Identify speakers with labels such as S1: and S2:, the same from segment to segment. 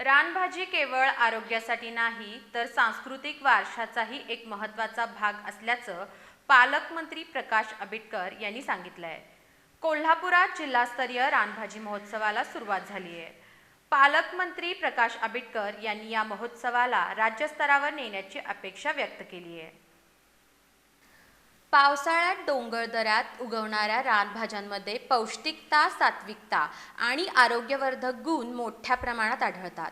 S1: रानभाजी केवळ आरोग्यासाठी नाही तर सांस्कृतिक वारशाचाही एक महत्त्वाचा भाग असल्याचं पालकमंत्री प्रकाश आंबेडकर यांनी सांगितलं आहे कोल्हापुरात जिल्हास्तरीय रानभाजी महोत्सवाला सुरुवात झाली आहे पालकमंत्री प्रकाश आंबेडकर यांनी या महोत्सवाला राज्यस्तरावर नेण्याची अपेक्षा व्यक्त केली आहे पावसाळ्यात डोंगर दऱ्यात उगवणाऱ्या रानभाज्यांमध्ये पौष्टिकता सात्विकता आणि आरोग्यवर्धक गुण मोठ्या प्रमाणात आढळतात.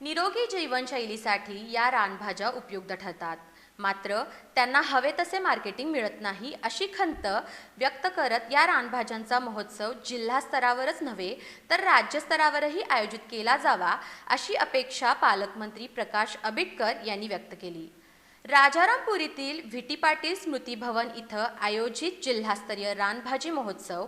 S1: निरोगी जीवनशैलीसाठी या रानभाज्या उपयुक्त ठरतात. मात्र त्यांना हवे तसे मार्केटिंग मिळत नाही अशी खंत व्यक्त करत या रानभाज्यांचा महोत्सव जिल्हा स्तरावरच नव्हे तर राज्यस्तरावरही आयोजित केला जावा अशी अपेक्षा पालकमंत्री प्रकाश आंबेडकर यांनी व्यक्त केली. राजारामपुरीतील व्हिटी पाटील स्मृती भवन इथं आयोजित जिल्हास्तरीय रानभाजी महोत्सव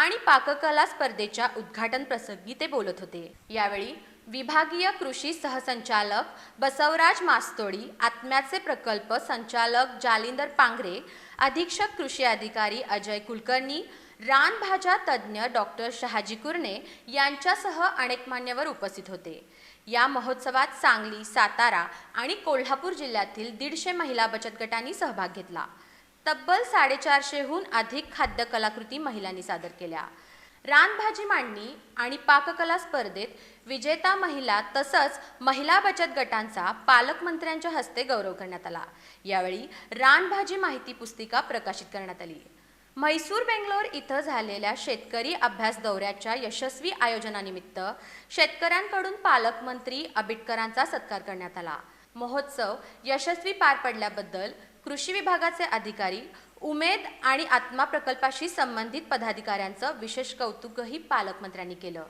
S1: आणि पाककला स्पर्धेच्या उद्घाटन प्रसंगी ते बोलत होते. यावेळी विभागीय कृषी सहसंचालक बसवराज मास्तोडी आत्म्याचे प्रकल्प संचालक जालिंदर पांगरे अधीक्षक कृषी अधिकारी अजय कुलकर्णी रानभाज्या तज्ज्ञ डॉक्टर शहाजी कुर्णे यांच्यासह अनेक मान्यवर उपस्थित होते. या महोत्सवात सांगली सातारा आणि कोल्हापूर जिल्ह्यातील दीडशे महिला बचत गटांनी सहभाग घेतला. तब्बल साडेचारशेहून अधिक खाद्य कलाकृती महिलांनी सादर केल्या. रानभाजी मांडणी आणि पाककला स्पर्धेत विजेता महिला तसंच महिला बचत गटांचा पालकमंत्र्यांच्या हस्ते गौरव करण्यात आला. यावेळी रानभाजी माहिती पुस्तिका प्रकाशित करण्यात आली. म्हैसूर बेंगलोर इथं झालेल्या शेतकरी अभ्यास दौऱ्याच्या यशस्वी आयोजनानिमित्त शेतकऱ्यांकडून पालकमंत्री आबिटकरांचा सत्कार करण्यात आला. महोत्सव यशस्वी पार पडल्याबद्दल कृषी विभागाचे अधिकारी उमेद आणि आत्मा प्रकल्पाशी संबंधित पदाधिकाऱ्यांचं विशेष कौतुकही पालकमंत्र्यांनी केलं.